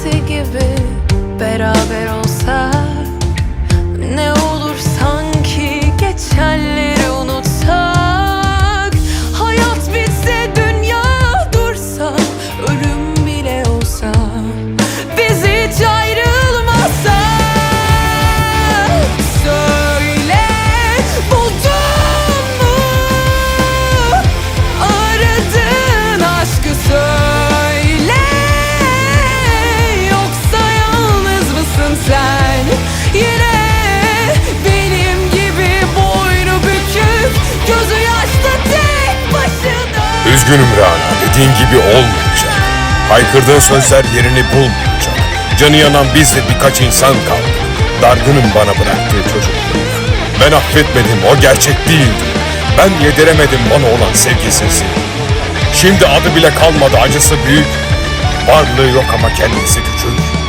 eskisi gibi Beraber olsak. Üzgünüm Rana, dediğin gibi olmayacak. Haykırdığın sözler yerini bulmayacak. Canı yanan biz ve birkaç insan kaldı. Dargınım bana bıraktığı çocukluğuna. Ben affetmedim, o gerçek değildi. Ben yediremedim bana olan sevgisizliği. Şimdi adı bile kalmadı, acısı büyük. Varlığı yok ama kendisi küçük.